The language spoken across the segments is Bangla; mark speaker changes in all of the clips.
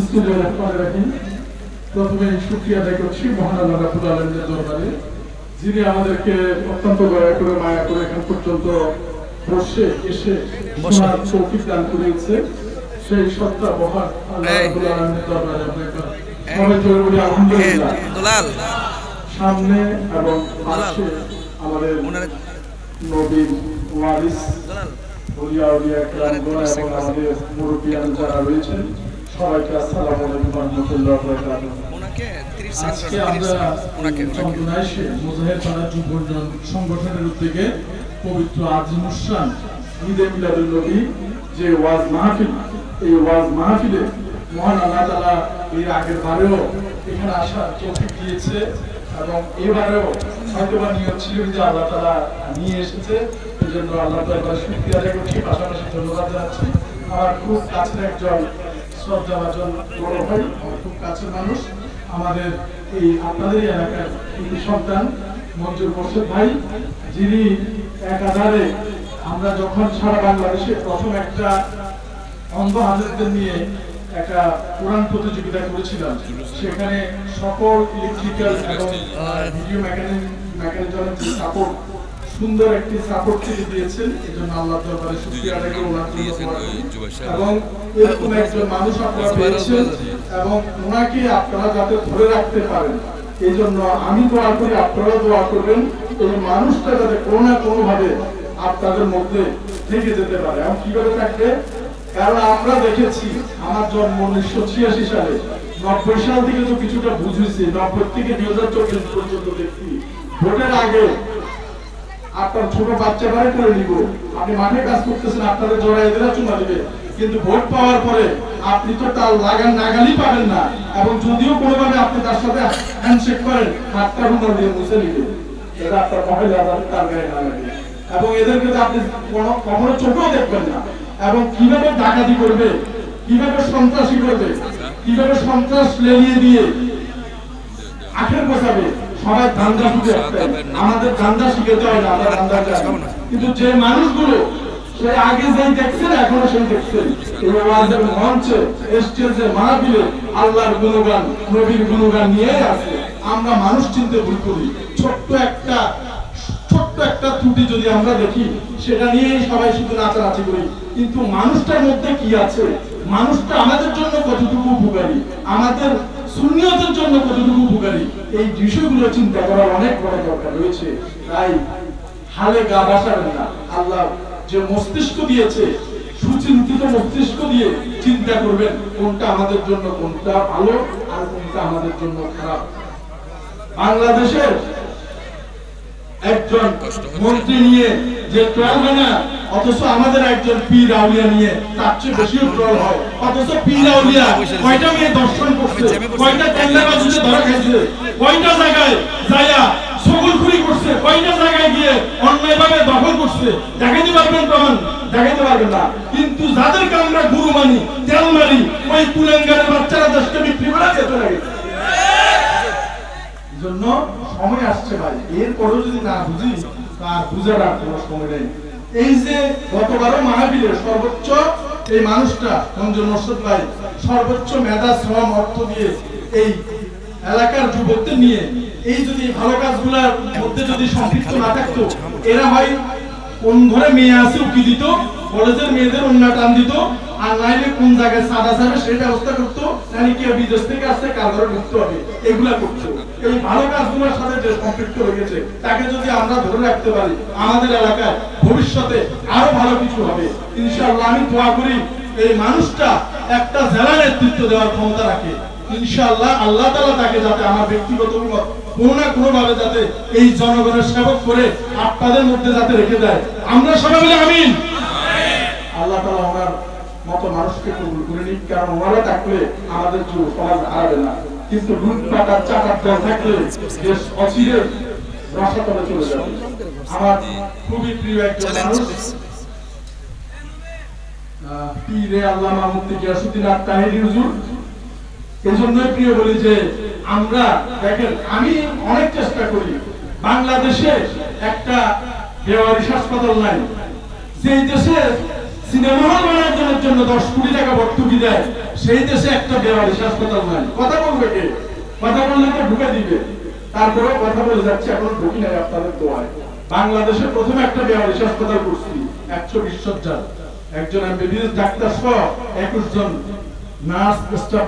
Speaker 1: স্কুলে করে রাখি প্রথমে শুক্রিয়া আদায় করছি মহান আল্লাহ রাবুল আলমের দরবারে। যিনি আমাদেরকে অত্যন্ত দয়া করে মায়া করে এখান পর্যন্ত বসে এসে শোনার তৌফিক দান করিয়েছে। সেই সত্তা মহান আল্লাহ। রাবুল দরবারে আলহামদুলিল্লাহ। সামনে এবং পাশে আমাদের নবীন ওয়ারিস। এবং আমাদের মুরব্বিয়ান যারা রয়েছেন সবাইকে আসসালামু আলাইকুম রাহমাতুল্লাহি ওয়া বারাকাতুহু। আজকে আমরা চন্দনায় এসে পাড়া যুব সংগঠনের উদ্যোগে পবিত্র আজিমুসান ঈদে মিলাদুল নবী যে ওয়াজ মাহফিল এই ওয়াজ মাহফিলে মহান আল্লাহ তাআলা এর আগের বারেও এখানে আসার তৌফিক দিয়েছে এবং এবারেও হয়তো বা নিয়ত ছিল যে আল্লাহ তাআলা নিয়ে এসেছে। এই জন্য আল্লাহ তাআলা শুকরিয়া করছি। পাশাপাশি ধন্যবাদ জানাচ্ছি। আমার খুব কাছের একজন শ্রদ্ধাভাজন বড় ভাই খুব কাছের মানুষ। আমাদের এই আপনাদের এলাকার এই সন্তান ভাই, যিনি একাধারে আমরা যখন সারা বাংলাদেশে প্রথম একটা অন্ধ হাজারদের নিয়ে একটা কোরআন প্রতিযোগিতা করেছিলাম, সেখানে সকল ইলেকট্রিক্যাল এবং ভিডিও মেকানিজমের সাপোর্ট সুন্দর একটি সাপোর্ট দিয়েছেন। এই জন্য আল্লাহ দরবারে শুকরিয়া আদায় করে এবং এরকম একজন মানুষ আপনারা পেয়েছেন এবং ওনাকে আপনারা যাতে ধরে রাখতে পারেন। এই জন্য আমি দোয়া করি আপনারা দোয়া করবেন। এই মানুষটা যাতে কোনো না কোনো ভাবে আপনাদের মধ্যে থেকে যেতে পারে। এবং কীভাবে থাকবে? কারণ আমরা দেখেছি আমার জন্ম উনিশশো ছিয়াশি সালে। নব্বই সাল থেকে তো কিছুটা বুঝেছি নব্বই থেকে দুই হাজার চব্বিশ পর্যন্ত দেখছি। ভোটের আগে আপনার ছোট বাচ্চা বাড়ি করে নিব আপনি মাঠে কাজ করতেছেন আপনাদের জোড়া এদের চুমা দিবে। কিন্তু ভোট পাওয়ার পরে আপনি তো তার লাগান নাগালই পাবেন না। এবং যদিও কোনোভাবে আপনি তার সাথে হ্যান্ডশেক করেন, হাতটা রুমাল দিয়ে মুছে নিবে। এটা আপনার মহিলা তার গায়ে না এবং এদেরকে তো আপনি কখনো চোখেও দেখবেন না। এবং কীভাবে ডাকাতি করবে, কীভাবে সন্ত্রাসী করবে, কীভাবে সন্ত্রাস লেলিয়ে দিয়ে আখের বসাবে সবাই ধান্দা শিখে আমাদের ধান্দা শিখাতে হয় না আমরা ধান্দা। কিন্তু যে মানুষগুলো সে আগে যেই দেখছেন এখনও সেই দেখছেন এই ওয়াজের মঞ্চে স্টেজে মাহফিলে আল্লাহর গুণগান নবীর গুণগান নিয়ে আছে। আমরা মানুষ চিনতে ভুল করি। ছোট্ট একটা ছোট্ট একটা ত্রুটি যদি আমরা দেখি সেটা নিয়েই সবাই শুধু নাচানাচি করি। কিন্তু মানুষটার মধ্যে কি আছে? মানুষটা আমাদের জন্য কতটুকু উপকারী? আমাদের সুন্নিয়তের জন্য কতটুকু উপকারী? এই বিষয়গুলো চিন্তা করার অনেক বড় দরকার রয়েছে। তাই হালে গা বাসাবেন না। আল্লাহ যে মস্তিষ্ক দিয়েছে, সুচিন্তিত মস্তিষ্ক দিয়ে চিন্তা করবেন কোনটা আমাদের জন্য কোনটা ভালো আর কোনটা আমাদের জন্য খারাপ। বাংলাদেশের একজন মন্ত্রী নিয়ে যে ট্রল হয় না অথচ আমাদের একজন পীর আউলিয়া নিয়ে তার চেয়ে বেশিও ট্রল হয়। অথচ পীর আউলিয়া কয়টা মেয়ে দর্শন করছে? কয়টা কেল্লা বাজুতে ধরা খাইছে? কয়টা জায়গায় যায়া সকলখুরি করছে? কয়টা জায়গায় গিয়ে অন্যায়ভাবে দখল করছে? দেখাইতে পারবেন প্রমাণ দেখাইতে পারবেন না। কিন্তু যাদেরকে আমরা গুরু মানি তেল মারি ওই কুলেঙ্গারের বাচ্চারা দেশকে বিক্রি করে যেতে লাগে জন্য সময় আসছে ভাই। এরপরও যদি না বুঝি, তার বুঝার আর কোনো সময় নেই। এই যে গতবারও মাহাবীরে সর্বোচ্চ এই মানুষটা, মঞ্জুর মোর্শেদ ভাই, সর্বোচ্চ মেধা, শ্রম, অর্থ দিয়ে এই এলাকার যুবকদের নিয়ে এই যদি ভালো কাজগুলোর মধ্যে যদি সম্পৃক্ত না থাকতো, এরা হয় কোন ঘরে মেয়ে আছে উকি দিত? কলেজের মেয়েদের অন্য টান দিত? আর কোন জায়গায় সাদা সাবে সেই ব্যবস্থা করতো? নাকি কেউ বিদেশ থেকে আসছে, কার ঘরে ঢুকতে হবে? এগুলা করতো। এই ভালো কাজগুলোর সাথে যে সম্পৃক্ত রয়েছে তাকে যদি আমরা ধরে রাখতে পারি, আমাদের এলাকায় ভবিষ্যতে আরও ভালো কিছু হবে। ইনশাআল্লাহ আমি দোয়া করি, এই মানুষটা একটা জেলা নেতৃত্ব দেওয়ার ক্ষমতা রাখে। ইনশাআল্লাহ আল্লাহ তাআলা তাকে যাতে আমার ব্যক্তিগত কোনো না কোনো ভাবে যাতে এই জনগণের সেবক করে আপনাদের মধ্যে যাতে রেখে দেয়। আমরা সবাই বলি আমিন আল্লাহ তাআলা ওনার মতো মানুষকে কবুল কারণ ওনারা থাকলে আমাদের যুব সমাজ হারাবে না। কিন্তু লুটপাট চাকার দল থাকলে দেশ অচিরে রসাতলে চলে যাবে। আমার খুবই প্রিয় একজন মানুষ পীরে আল্লামা মুফতি গিয়াসউদ্দিন আত তাহিরি হুজুর। এজন্যই প্রিয় বলি যে আমরা দেখেন আমি অনেক চেষ্টা করি বাংলাদেশে একটা বেওয়ারিশ হাসপাতাল নাই। যেই দেশে সিনেমা জন্য দশ কোটি টাকা ভর্তুকি দেয়। সেই দেশে একটা হাসপাতাল নাই। কথা বলবে কে? কথা বললে তো ঢুকে দিবে। তারপরে কথা বলে যাচ্ছে, এখন ঢুকি নাই আপনাদের দোয়ায়। প্রথমে একটা হাসপাতাল করছি। একশো বিশ সজ্জার একজন এমবিবিএস ডাক্তার সহ একুশ জন নার্স স্টাফ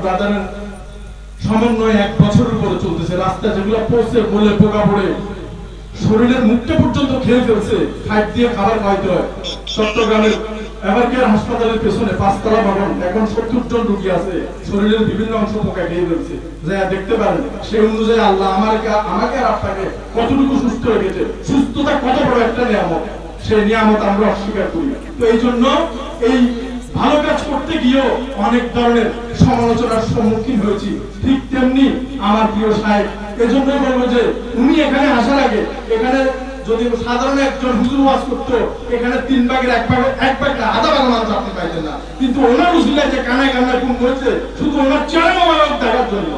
Speaker 1: সমন্বয় এক বছরের উপরে চলতেছে। রাস্তা যেগুলো পৌঁছে বলে পোকা পড়ে, শরীরের মুখটা পর্যন্ত খেয়ে ফেলছে। ফাইভ দিয়ে খাবার খাইতে হয়। চট্টগ্রামের এভারকেয়ার হাসপাতালের পেছনে পাঁচতলা ভবন এখন সত্তর জন রুগী আছে, শরীরের বিভিন্ন অংশ ফেলছে। যা দেখতে পারেন, সেই অনুযায়ী আল্লাহ আমাকে আর আপনাকে কতটুকু সুস্থ সুস্থতা কত বড় একটা নিয়ামত। সেই নিয়ামত আমরা অস্বীকার করি। তো এই জন্য এই ভালো কাজ করতে গিয়েও অনেক ধরনের সমালোচনার সম্মুখীন হয়েছি। ঠিক তেমনি আমার প্রিয় সাহেব, এজন্যই বলব যে, উনি এখানে আসার আগে, এখানে যদি সাধারণ একজন হুজুর ওয়াজ করতো, এখানে তিন ভাগের এক ভাগ এক ভাগ না, আধা ভাগ মানুষ আপনি পাইতেন না। কিন্তু ওনার উসিলায় যে কানায় কান্নায় খুন করেছে শুধু ওনার চেহারা দেখার জন্য।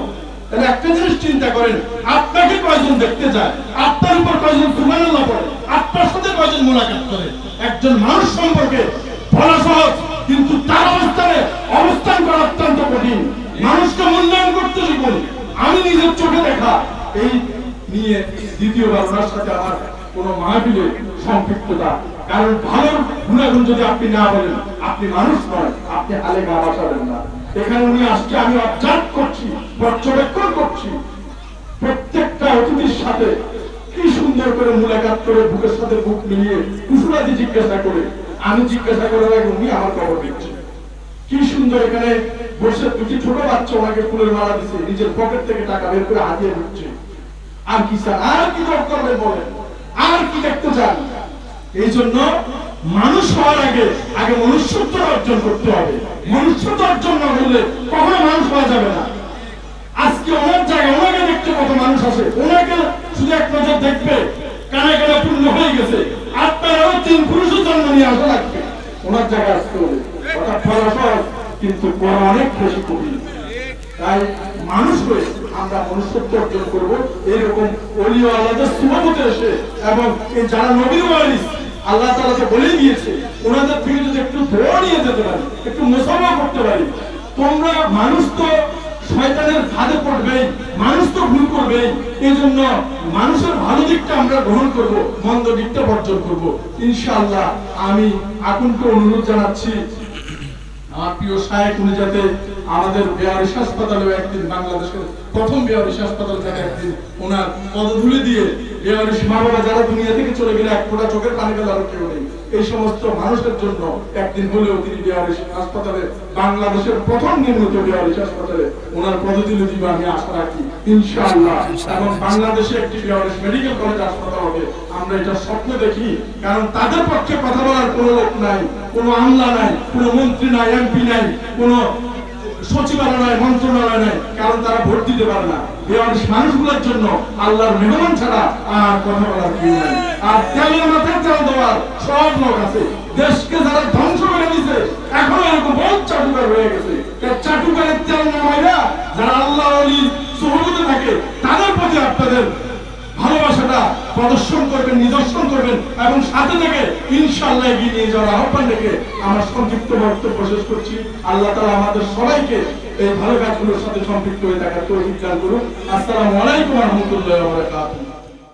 Speaker 1: তাহলে একটা জিনিস চিন্তা করেন, আপনাকে কয়জন দেখতে যায়? আপনার উপর কয়জন পড়ে? আপনার সাথে কয়জন মোলাকাত করে? একজন মানুষ সম্পর্কে বলা সহজ, কিন্তু তার অবস্থানে অবস্থান করা অত্যন্ত কঠিন। মানুষকে মূল্যায়ন করতে শিখুন। আমি নিজের চোখে দেখা। এই নিয়ে দ্বিতীয়বার ওনার সাথে আমার কোনো মাহফিলে সম্পৃক্ততা কারণ ভালো গুণাগুণ যদি আপনি না বলেন, আপনি মানুষ নয় আপনি হালে গা বাসাবেন না। এখানে উনি আসছে, আমি অবজার্ভ করছি, পর্যবেক্ষণ করছি। প্রত্যেকটা অতিথির সাথে কি সুন্দর করে মুলাকাত করে বুকের সাথে বুক মিলিয়ে কুসুরাদি জিজ্ঞাসা করে, আমি জিজ্ঞাসা করে আগে উনি আমার খবর দিচ্ছে। কি সুন্দর এখানে বসে দুটি ছোট বাচ্চা ওনাকে ফুলের মালা দিচ্ছে, নিজের পকেট থেকে টাকা বের করে হাতিয়ে দিচ্ছে আর কি চান আর কি করবেন বলেন? আর কি দেখতে চান? এই জন্য মানুষ হওয়ার আগে আগে মনুষ্যত্ব অর্জন করতে হবে। মনুষ্যত্ব অর্জন না করলে কখনো মানুষ হওয়া যাবে না। আজকে ওনার জায়গায় ওনাকে দেখতে কত মানুষ আসে ওনাকে শুধু এক নজর দেখবে, কানে কানে পূর্ণ হয়ে গেছে। আপনারাও তিন পুরুষের জন্ম নিয়ে আসা লাগবে। ওনার জায়গায় আসতে হবে। অর্থাৎ সহজ কিন্তু অনেক বেশি কঠিন। তাই মানুষ হয়ে আমরা মনুষ্যত্ব অর্জন করব। এরকম অলিও আল্লাহদের সুমতে এসে এবং যারা নবীর ওয়ারিস, আল্লাহ তাআলা তো বলেই দিয়েছে, ওনাদের থেকে যদি একটু দোয়া নিয়ে যেতে পারি, একটু মোসাফা করতে পারি, তোমরা মানুষ তো শয়তানের ফাঁদে পড়বে মানুষ তো ভুল করবে এই জন্য মানুষের ভালো দিকটা আমরা গ্রহণ করব, মন্দ দিকটা বর্জন করব। ইনশাআল্লাহ, আমি আকুলকে অনুরোধ জানাচ্ছি আমার প্রিয় সাহেব উনি যাতে আমাদের একদিন বাংলাদেশের প্রথম একদিন ওনার পদধুলি দিয়ে মা বাবা যারা দুনিয়া থেকে চলে গেলে এক ফোঁটা চোখের পানি ফেলার কেউ নেই। এই সমস্ত মানুষের জন্য একদিন হলেও তিনি হাসপাতালে বাংলাদেশের প্রথম নির্মিত বিহারিস হাসপাতালে ওনার পদধুলি দিবে, আমি আশা রাখি। ইনশাআল্লাহ। এবং বাংলাদেশে একটি বিহারিস মেডিকেল কলেজ হাসপাতাল হবে। আমরা এটা স্বপ্ন দেখি, কারণ তাদের পক্ষে কথা বলার কোনো লোক নাই। কোনো আমলা নাই, কোনো মন্ত্রী নাই, এমপি নাই, কোনো সচিবালয় মন্ত্রণালয় নাই, কারণ তারা ভোট দিতে পারে না। মানুষগুলোর জন্য আল্লাহর মেহমান ছাড়া আর কথা বলার নাই। আর তেলের মাথায় তেল দেওয়ার সব লোক আছে। দেশকে যারা ধ্বংস করে দিছে এখনও এরকম বহুত চাটুকার রয়ে গেছে। চাটুকারের তেল নামাইরা যারা আল্লাহ অলি সহবতে থাকে, তাদের প্রতি আপনাদের প্রদর্শন করবেন, নিদর্শন করবেন এবং সাথে থেকে ইনশাল্লাহ এগিয়ে নিয়ে যাওয়ার আহ্বান রেখে আমার সংক্ষিপ্ত বক্তব্য শেষ করছি। আল্লাহ তালা আমাদের সবাইকে এই ভালো কাজগুলোর সাথে সম্পৃক্ত হয়ে থাকার তৈরি করুন। আসসালামু আলাইকুম রাহমাতুল্লাহি